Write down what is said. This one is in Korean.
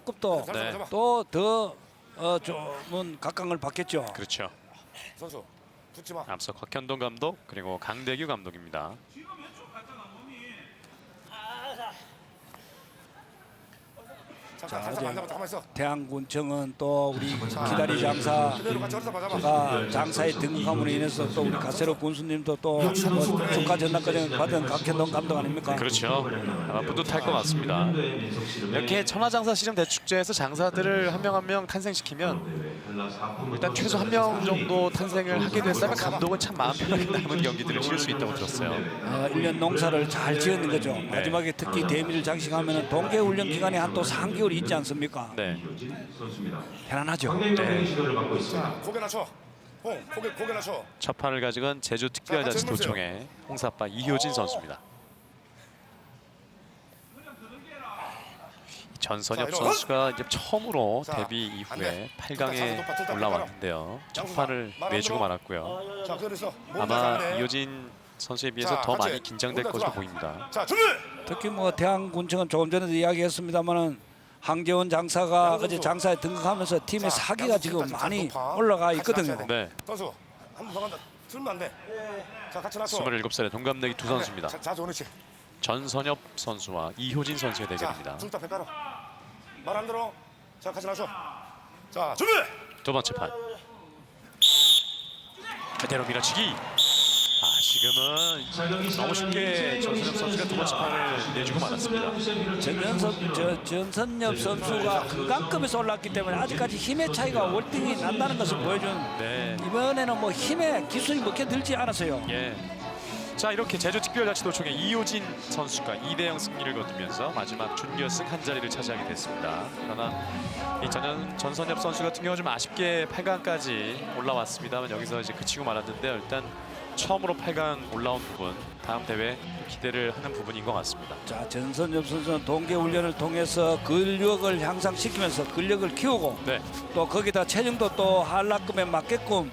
급도 잡아, 네. 잡아. 또더 어, 좀은 각광을 받겠죠. 그렇죠. 선수 붙지 마. 앞서 곽현동 감독 그리고 강대규 감독입니다. 잠깐 자, 잠깐 이제- 안 잡아 가만 있어. 태양군청은 또 우리 기다리 장사 그대로 같이 얼싸 봐봐. 가 장사의 등극함으로 인해서 또 우리 가세로 군수님도 또뭐 축하 전당까지 받은 각현동 감독 아닙니까? 그렇죠. 아마 뿌듯할 것 같습니다. 이렇게 천하장사 시름 대축제에서 장사들을 한 명 한 명 탄생시키면 일단 최소 한 명 정도 탄생을 하게 됐다면 감독은 참 마음 편하게 남은 경기들을 치를 수 있다고 들었어요. 어, 1년 농사를 잘 지었는 거죠. 마지막에 특히 대미를 장식하면 동계 훈련 기간이 한 또 3개월 이 있지 않습니까? 네. 편안하죠. 자 고개 낮춰. 홍 고개 고개 낮춰. 첫 판을 가져간 제주 특별자치 도청의 홍사빠 이효진 선수입니다. 전선엽 선수가 이제 처음으로 자, 데뷔 안 이후에 돼. 8강에 높아, 높아, 올라왔는데요. 첫 판을 내주고. 말았고요. 아마. 이효진 선수에 비해서 자, 더 같이. 많이 긴장될 것으로. 보입니다. 특히 뭐 태양군청은 조금 전에도 이야기했습니다만은 항재원 장사가. 어제 장사에 등극하면서 팀의 자, 사기가 지금 많이. 올라가 있거든요. 네, 선수 한번 더 간다. 틀면 안 돼. 자 같이 낮춰. 27살의 동갑내기 두 선수입니다. 자, 자 좋은 위치. 전선엽 선수와 이효진 선수의 대결입니다. 둘다 배따라. 말안 들어. 자 같이 낮춰. 자 준비. 두 번째 판. 그대로 밀어치기. 아 지금은 너무 쉽게 전선엽 선수가 두 번째 판을 내주고 말았습니다. 전현섭 저 전선엽 선수가 금강급에서 올랐기 때문에 아직까지 힘의 차이가 월등히 난다는 것을 보여준 네. 이번에는 뭐 힘의 기술이 먹혀 들지 않았어요. 예. 자 이렇게 제주특별자치도청의 이효진 선수가 2대0 승리를 거두면서 마지막 준결승 한 자리를 차지하게 됐습니다. 그러나 이 전현, 전선엽 선수 같은 경우 좀 아쉽게 8강까지 올라왔습니다만 여기서 이제 그치고 말았는데요. 일단 처음으로 8강 올라온 부분 다음 대회 기대를 하는 부분인 것 같습니다. 자 전선엽 선수는 동계 훈련을 통해서 근력을 향상시키면서 근력을 키우고 네. 또 거기다 체중도 또 한라급에 맞게끔